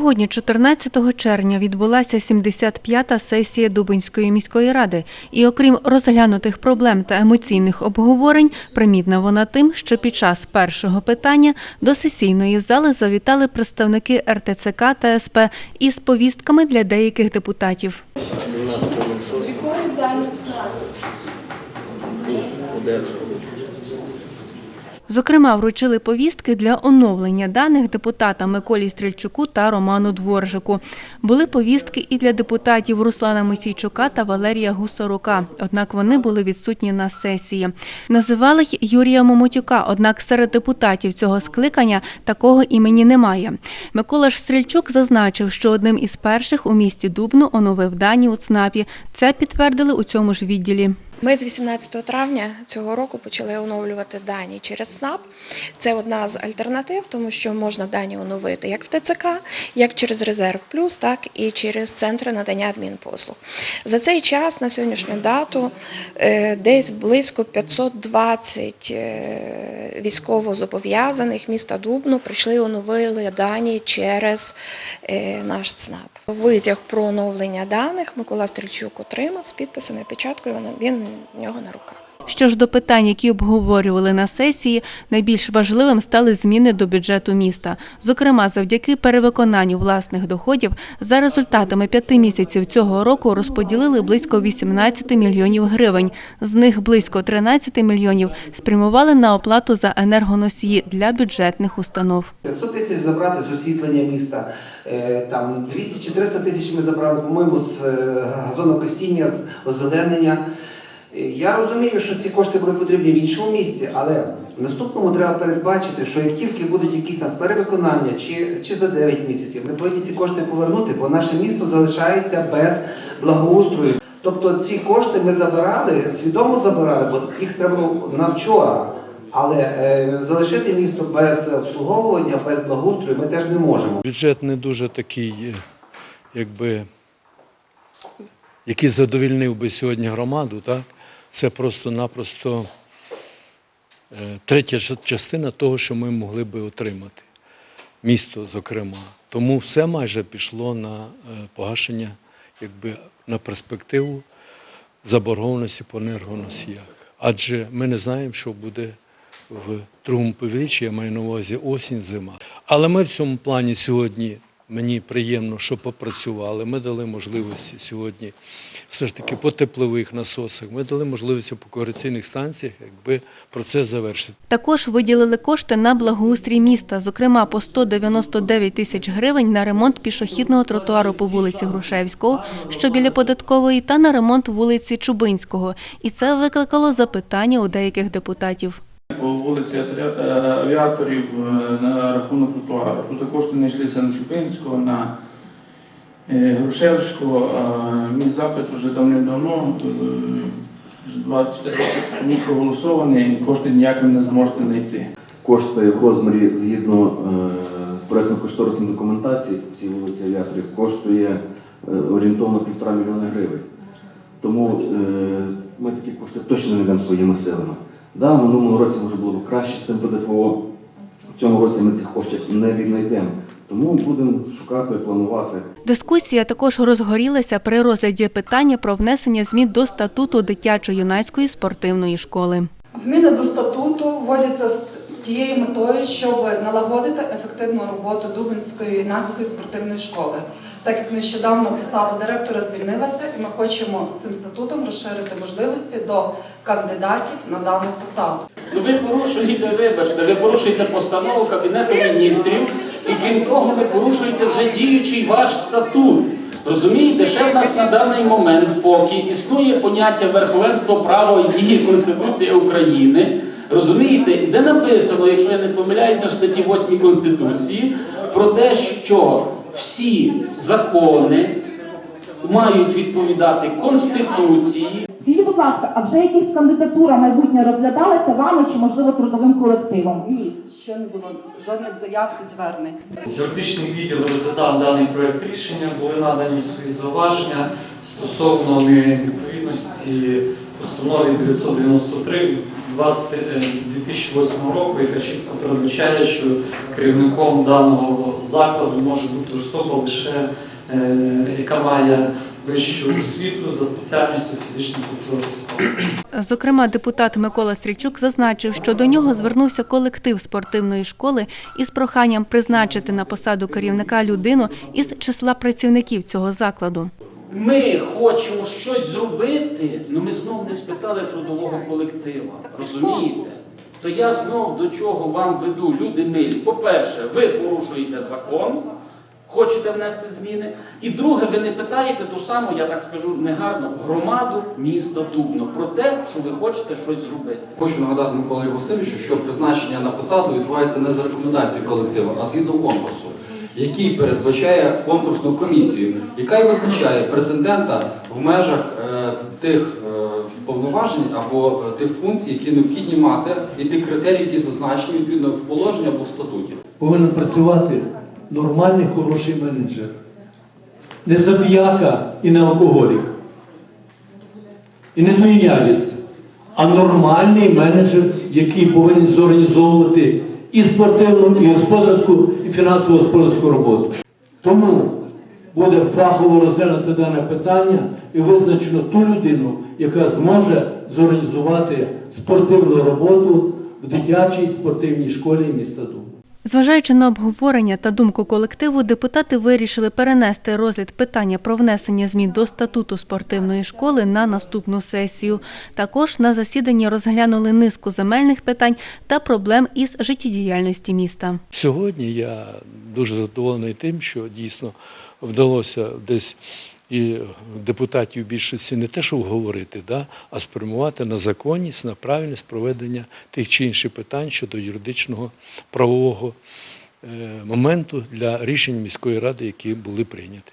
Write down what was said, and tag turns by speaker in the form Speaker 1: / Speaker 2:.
Speaker 1: Сьогодні, 14 червня, відбулася 75-та сесія Дубинської міської ради. І окрім розглянутих проблем та емоційних обговорень, примітна вона тим, що під час першого питання до сесійної зали завітали представники РТЦК та СП із повістками для деяких депутатів. Зокрема, вручили повістки для оновлення даних депутата Миколі Стрільчуку та Роману Дворжику. Були повістки і для депутатів Руслана Мосійчука та Валерія Гусарука, однак вони були відсутні на сесії. Називали й Юрія Момотюка, однак серед депутатів цього скликання такого імені немає. Микола ж Стрільчук зазначив, що одним із перших у місті Дубну оновив дані у ЦНАПі. Це підтвердили у цьому ж відділі.
Speaker 2: Ми з 18 травня цього року почали оновлювати дані через СНАП. Це одна з альтернатив, тому що можна дані оновити як в ТЦК, як через Резерв Плюс, так і через центри надання адмінпослуг. За цей час на сьогоднішню дату е, десь близько 520 е, військовозобов'язаних міста Дубно прийшли і оновили дані через е, наш ЦНАП. Витяг про оновлення даних Микола Стрільчук отримав з підписом і печаткою. Він- в нього на руках.
Speaker 1: Що ж до питань, які обговорювали на сесії, найбільш важливим стали зміни до бюджету міста. Зокрема, завдяки перевиконанню власних доходів за результатами п'яти місяців цього року розподілили близько 18 мільйонів гривень. З них близько 13 мільйонів спрямували на оплату за енергоносії для бюджетних установ.
Speaker 3: 500 тисяч забрати з освітлення міста, е, там 200 чи 300 тисяч ми забрали, по-моєму, з е, газонокосіння, з озеленення. Е, Я розумію, що ці кошти будуть потрібні в іншому місці, але в наступному треба передбачити, що як тільки будуть якісь нас перевиконання чи, чи за 9 місяців, ми повинні ці кошти повернути, бо наше місто залишається без благоустрою. Тобто ці кошти ми забирали, свідомо забирали, бо їх треба було на вчора. Але е, залишити місто без обслуговування, без благоустрою ми теж не можемо.
Speaker 4: Бюджет не дуже такий, е, якби, який задовільнив би сьогодні громаду. Так? Це просто-напросто е, третя частина того, що ми могли би отримати. Місто, зокрема. Тому все майже пішло на е, погашення, якби, на перспективу заборгованості по енергоносіях. Адже ми не знаємо, що буде в другому півріччі, я маю на увазі осінь, зима. Але ми в цьому плані сьогодні, мені приємно, що попрацювали. Ми дали можливості сьогодні все ж таки по теплових насосах, ми дали можливості по корекційних станціях, якби процес завершити.
Speaker 1: Також виділили кошти на благоустрій міста, зокрема по 199 тисяч гривень на ремонт пішохідного тротуару по вулиці Грушевського, що біля податкової, та на ремонт вулиці Чубинського. І це викликало запитання у деяких депутатів.
Speaker 5: По вулиці е, авіаторів е, на рахунок тротуару. Тут кошти не на Чупинського, на е, Грушевського. Мій запит вже давним-давно, вже 24 роки тому проголосований, кошти ніяк не зможете знайти.
Speaker 6: Кошти в розмірі згідно проєктно-кошторисної документації всій вулиці авіаторів коштує орієнтовно півтора мільйони гривень. Тому ми такі кошти точно не йдемо своїми силами. Да, в минулому році може було б краще з тим ПДФО. В цьому році ми цих коштів не віднайдемо. Тому будемо шукати, планувати.
Speaker 1: Дискусія також розгорілася при розгляді питання про внесення змін до статуту дитячо-юнацької спортивної школи.
Speaker 7: Зміни до статуту вводяться з тією метою, щоб налагодити ефективну роботу Дубинської юнацької спортивної школи. Так як нещодавно посада директора звільнилася, і ми хочемо цим статутом розширити можливості до кандидатів на дану посаду.
Speaker 8: Ну ви порушуєте, вибачте, ви порушуєте постанову Кабінету міністрів і крім того, ви порушуєте вже діючий ваш статут. Розумієте, ще в нас на даний момент, поки існує поняття верховенство права і дії Конституції України. Розумієте, де написано, якщо я не помиляюся, в статті 8 Конституції про те, що всі закони мають відповідати Конституції,
Speaker 9: Скажіть, будь ласка, а вже якась кандидатура майбутня розглядалася вами чи можливо трудовим колективом?
Speaker 7: Ні, ще не було жодних заяв і звернень.
Speaker 10: Юридичний відділ розглядав даний проект рішення, були надані свої зауваження стосовно невідповідності постанові 993 20, е, 2008 року, яка чітко передбачає, що керівником даного закладу може бути особа лише, е, яка має вищу освіту за спеціальністю фізична культура та спорт.
Speaker 1: Зокрема, депутат Микола Стрільчук зазначив, що до нього звернувся колектив спортивної школи із проханням призначити на посаду керівника людину із числа працівників цього закладу.
Speaker 8: Ми хочемо щось зробити, але ми знов не спитали трудового колектива. Розумієте? То я знов до чого вам веду, люди милі. По-перше, ви порушуєте закон, хочете внести зміни. І друге, ви не питаєте ту саму, я так скажу негарно, громаду міста Дубно про те, що ви хочете щось зробити.
Speaker 11: Хочу нагадати Миколі Васильовичу, що призначення на посаду відбувається не за рекомендацією колективу, а згідно конкурсу, який передбачає конкурсну комісію, яка і визначає претендента в межах е, тих е, повноважень або е, тих функцій, які необхідні мати, і тих критерій, які зазначені відповідно в положенні або в статуті.
Speaker 12: повинен працювати нормальний, хороший менеджер. Не забіяка і не алкоголік. І не туєнявець, а нормальний менеджер, який повинен зорганізовувати і спортивну, і господарську, і фінансово-господарську роботу. Тому буде фахово розглянуто дане питання і визначено ту людину, яка зможе зорганізувати спортивну роботу в дитячій спортивній школі міста Дуб.
Speaker 1: Зважаючи на обговорення та думку колективу, депутати вирішили перенести розгляд питання про внесення змін до статуту спортивної школи на наступну сесію. Також на засіданні розглянули низку земельних питань та проблем із життєдіяльності міста.
Speaker 4: Сьогодні я дуже задоволений тим, що дійсно вдалося десь і депутатів більшості не те, що вговорити, да, а спрямувати на законність, на правильність проведення тих чи інших питань щодо юридичного правового е, моменту для рішень міської ради, які були прийняті.